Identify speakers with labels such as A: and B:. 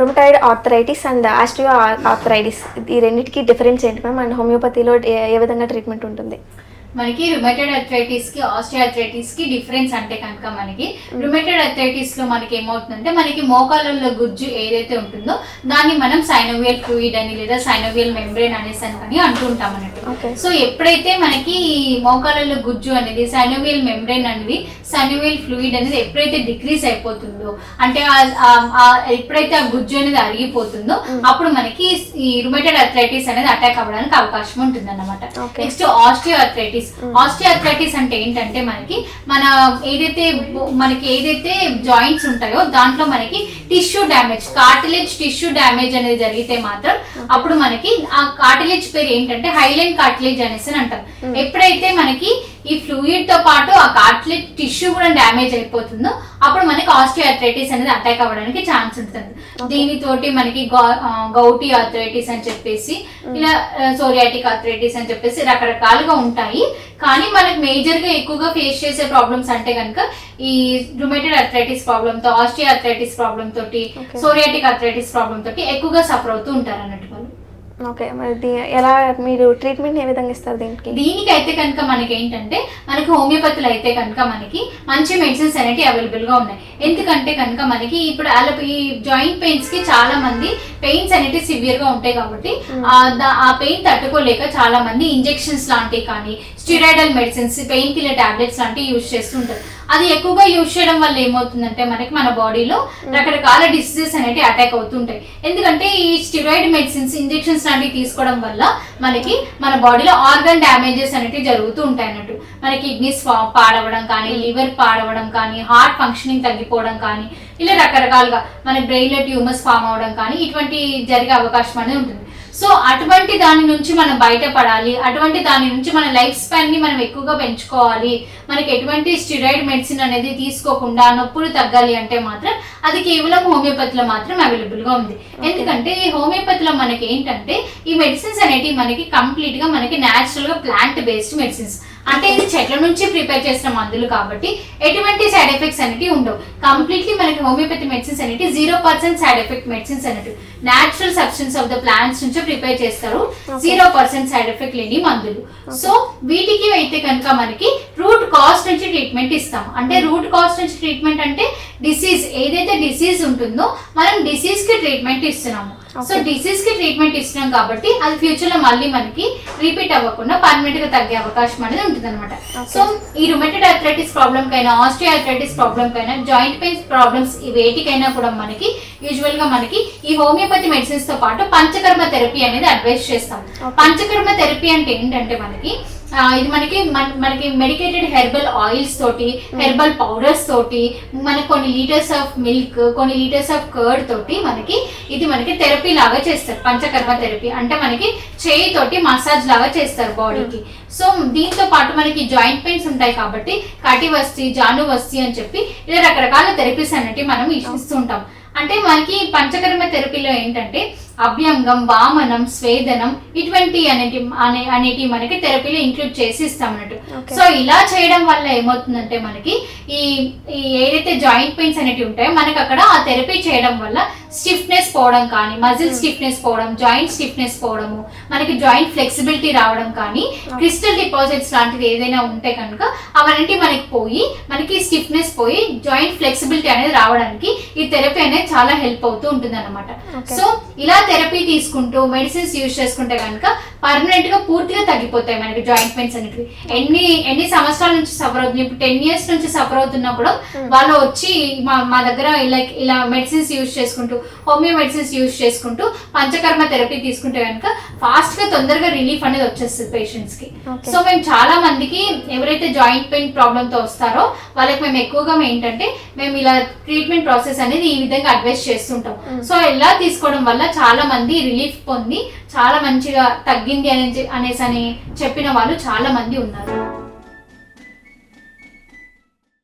A: Rheumatoid arthritis and osteo arthritis ఈ రెండింటికి difference ఏంటి మ్యామ్ అండ్ హోమియోపతిలో ఏ ఏ విధంగా ట్రీట్మెంట్ ఉంటుంది?
B: మనకి రుమెటెడ్ అథ్రైటిస్కి ఆస్టియోఆర్థరైటిస్కి డిఫరెన్స్ అంటే కనుక మనకి రుమెటెడ్ అథ్రైటిస్లో మనకి ఏమవుతుందంటే మనకి మోకాళ్ళలో గుజ్జు ఏదైతే ఉంటుందో దాన్ని మనం సైనోవియల్ ఫ్లూయిడ్ అని లేదా సైనోవియల్ మెంబ్రెయిన్ అనేసి అని అంటూ ఉంటాం అన్నట్టు. సో ఎప్పుడైతే మనకి ఈ మోకాళ్ళలో గుజ్జు అనేది సైనోవియల్ మెంబ్రెయిన్ అనేది సైనోవియల్ ఫ్లూయిడ్ అనేది ఎప్పుడైతే డిక్రీస్ అయిపోతుందో అంటే ఎప్పుడైతే ఆ గుజ్జు అనేది అరిగిపోతుందో అప్పుడు మనకి ఈ రుమెటెడ్ అథ్రైటిస్ అనేది అటాక్ అవ్వడానికి అవకాశం ఉంటుంది అన్నమాట. నెక్స్ట్ ఆస్టియో అథ్రైటిస్ ఆస్టియో అంటే ఏంటంటే మనకి మన ఏదైతే మనకి ఏదైతే జాయింట్స్ ఉంటాయో దాంట్లో మనకి tissue damage cartilage tissue damage అనేది జరిగితే మాత్రం అప్పుడు మనకి ఆ కార్టిలేజ్ పేరు ఏంటంటే హైలైన్ కార్టిలేజ్ అనేసి అని అంటాం ఎప్పుడైతే మనకి ఈ ఫ్లూయిడ్తో పాటు ఆ కార్టిలేజ్ టిష్యూ కూడా డ్యామేజ్ అయిపోతుందో అప్పుడు మనకి ఆస్టియో అథ్రైటిస్ అనేది అటాక్ అవ్వడానికి ఛాన్స్ ఉంటుంది. దీనితోటి మనకి గౌటీ ఆర్థరైటిస్ అని చెప్పేసి ఇలా సోరియాటిక్ ఆర్థరైటిస్ అని చెప్పేసి రకరకాలుగా ఉంటాయి. కానీ మనకి మేజర్గా ఎక్కువగా ఫేస్ చేసే ప్రాబ్లమ్స్ అంటే కనుక ఈ రుమేటెడ్ అర్థరైటిస్ ప్రాబ్లమ్తో ఆస్టియో అర్థరైటిస్ ప్రాబ్లమ్ తోటి. సోరియాటిక్ అర్థరైటిస్ ప్రాబ్లమ్ తోటి ఎక్కువగా సఫర్ అవుతూ ఉంటారు అన్నట్టు
A: ఓకే మరి ఎలా మీరు ట్రీట్మెంట్ ఏ విధంగా ఇస్తారు దీనికి?
B: దీనికి అయితే కనుక మనకి ఏంటంటే మనకి హోమియోపతిలో అయితే కనుక మనకి మంచి మెడిసిన్స్ అనేవి అవైలబుల్గా ఉన్నాయి. ఎందుకంటే కనుక మనకి ఇప్పుడు అలప ఈ జాయింట్ పెయిన్స్కి చాలా మంది పెయిన్స్ అనేవి సివియర్గా ఉంటాయి కాబట్టి ఆ పెయిన్ తట్టుకోలేక చాలా మంది ఇంజెక్షన్స్ లాంటివి కానీ steroidal medicines pain killer tablets లాంటివి యూజ్ చేస్తుంటారు అది ఎక్కువగా యూజ్ చేయడం వల్ల ఏమవుతుందంటే మనకి మన బాడీలో రకరకాల డిసీజెస్ అనేవి అటాక్ అవుతుంటాయి. ఎందుకంటే ఈ స్టిరాయిడ్ మెడిసిన్స్ ఇంజెక్షన్స్ లాంటివి తీసుకోవడం వల్ల మనకి మన బాడీలో ఆర్గన్ డ్యామేజెస్ అనేవి జరుగుతూ ఉంటాయి అన్నట్టు. మన కిడ్నీస్ పాడవడం కానీ లివర్ పాడవడం కానీ హార్ట్ ఫంక్షనింగ్ తగ్గిపోవడం కానీ ఇలా రకరకాలుగా మన బ్రెయిన్లో ట్యూమర్స్ ఫామ్ అవడం కానీ ఇటువంటి జరిగే అవకాశం అనేది ఉంటుంది. సో అటువంటి దాని నుంచి మనం బయటపడాలి. అటువంటి దాని నుంచి మన లైఫ్ స్పాన్ని మనం ఎక్కువగా పెంచుకోవాలి. మనకి ఎటువంటి స్టిరాయిడ్ మెడిసిన్ అనేది తీసుకోకుండా నొప్పులు తగ్గాలి అంటే మాత్రం అది కేవలం హోమియోపతిలో మాత్రం అవైలబుల్గా ఉంది. ఎందుకంటే ఈ హోమియోపతిలో మనకి ఏంటంటే ఈ మెడిసిన్స్ అనేటివి మనకి కంప్లీట్గా మనకి న్యాచురల్గా ప్లాంట్ బేస్డ్ మెడిసిన్స్ అంటే ఇది చెట్ల నుంచి ప్రిపేర్ చేసిన మందులు కాబట్టి ఎటువంటి సైడ్ ఎఫెక్ట్స్ అనేవి ఉండవు. కంప్లీట్లీ మనకి హోమియోపతి మెడిసిన్స్ అనేవి zero percent side effect medicines అనేవి natural substance of the plants నుంచి ప్రిపేర్ చేస్తారు. జీరో పర్సెంట్ సైడ్ ఎఫెక్ట్ లేని మందులు. సో వీటికి అయితే కనుక మనకి రూట్ కాస్ట్ నుంచి ట్రీట్మెంట్ ఇస్తాం. అంటే రూట్ కాస్ట్ నుంచి ట్రీట్మెంట్ అంటే డిసీజ్ ఏదైతే డిసీజ్ ఉంటుందో మనం డిసీజ్కి ట్రీట్మెంట్ ఇస్తున్నాము. సో డిసీజ్కి ట్రీట్మెంట్ ఇస్తున్నాం కాబట్టి అది ఫ్యూచర్లో మళ్ళీ మనకి రిపీట్ అవ్వకుండా పర్మనెంట్గా తగ్గే అవకాశం అనేది ఉంటుంది అనమాట సో ఈ రుమెటెడ్ అథ్రైటిస్ ప్రాబ్లమ్ కైనా ఆస్ట్రియో అథ్రైటిస్ ప్రాబ్లమ్ కైనా జాయింట్ పెయిన్స్ ప్రాబ్లమ్స్ ఈ వేటికైనా కూడా మనకి యూజువల్గా మనకి ఈ హోమియోపతి మెడిసిన్స్తో పాటు పంచకర్మ థెరపీ అనేది అడ్వైస్ చేస్తాం. పంచకర్మ థెరపీ అంటే ఏంటంటే మనకి ఇది మనకి మన- మనకి మెడికేటెడ్ హెర్బల్ ఆయిల్స్ తోటి హెర్బల్ పౌడర్స్ తోటి మనకి కొన్ని లీటర్స్ ఆఫ్ మిల్క్ కొన్ని లీటర్స్ ఆఫ్ కర్డ్ తోటి మనకి ఇది మనకి థెరపీ లాగా చేస్తారు. పంచకర్మ థెరపీ అంటే మనకి చేయి తోటి మసాజ్ లాగా చేస్తారు బాడీకి సో దీంతో పాటు మనకి జాయింట్ పెయిన్స్ ఉంటాయి కాబట్టి కటి వస్తి జాను వస్తి అని చెప్పి ఇలా రకరకాల థెరపీస్ అనేవి మనం ఇస్తుంటాం అంటే మనకి పంచకర్మ థెరపీలో ఏంటంటే అభ్యంగం వామనం స్వేదనం ఇటువంటి అనేటి అనే అనేటి మనకి థెరపీలో ఇంక్లూడ్ చేసి ఇస్తాం అన్నట్టు. సో ఇలా చేయడం వల్ల ఏమవుతుందంటే మనకి ఈ ఈ ఏదైతే జాయింట్ పెయిన్స్ అనేటివి ఉంటాయో మనకి అక్కడ ఆ థెరపీ చేయడం వల్ల స్టిఫ్నెస్ పోవడం కానీ మజిల్ స్టిఫ్నెస్ పోవడం జాయింట్ స్టిఫ్నెస్ పోవడము మనకి జాయింట్ ఫ్లెక్సిబిలిటీ రావడం కానీ క్రిస్టల్ డిపాజిట్స్ లాంటిది ఏదైనా ఉంటే కనుక అవన్నీ మనకి పోయి మనకి స్టిఫ్నెస్ పోయి జాయింట్ ఫ్లెక్సిబిలిటీ అనేది రావడానికి ఈ థెరపీ అనేది చాలా హెల్ప్ అవుతూ ఉంటుంది. సో ఇలా థెరపీ తీసుకుంటూ మెడిసిన్స్ యూజ్ చేసుకుంటే కనుక పర్మనెంట్గా పూర్తిగా తగ్గిపోతాయి మనకి జాయింట్ పెయిన్స్ అనేవి ఎన్ని ఎన్ని సంవత్సరాల నుంచి సఫర్ అవుతుంది? ఇప్పుడు టెన్ ఇయర్స్ నుంచి సఫర్ అవుతున్నా కూడా వాళ్ళు వచ్చి మా మా దగ్గర ఇలా ఇలా మెడిసిన్స్ యూజ్ చేసుకుంటూ హోమియో మెడిసిన్స్ యూజ్ చేసుకుంటూ పంచకర్మ థెరపీ తీసుకుంటే కనుక ఫాస్ట్గా తొందరగా రిలీఫ్ అనేది వచ్చేస్తుంది
A: పేషెంట్స్కి.
B: సో మేము చాలా మందికి ఎవరైతే జాయింట్ పెయిన్ ప్రాబ్లమ్తో వస్తారో వాళ్ళకి మేము ఎక్కువగా ఏంటంటే మేము ఇలా ట్రీట్మెంట్ ప్రాసెస్ అనేది ఈ విధంగా అడ్వైస్ చేస్తుంటాం. సో ఇలా తీసుకోవడం వల్ల చాలా మంది రిలీఫ్ పొంది చాలా మంచిగా తగ్గింది అనే అనేసి అని చెప్పిన వాళ్ళు చాలా మంది ఉన్నారు.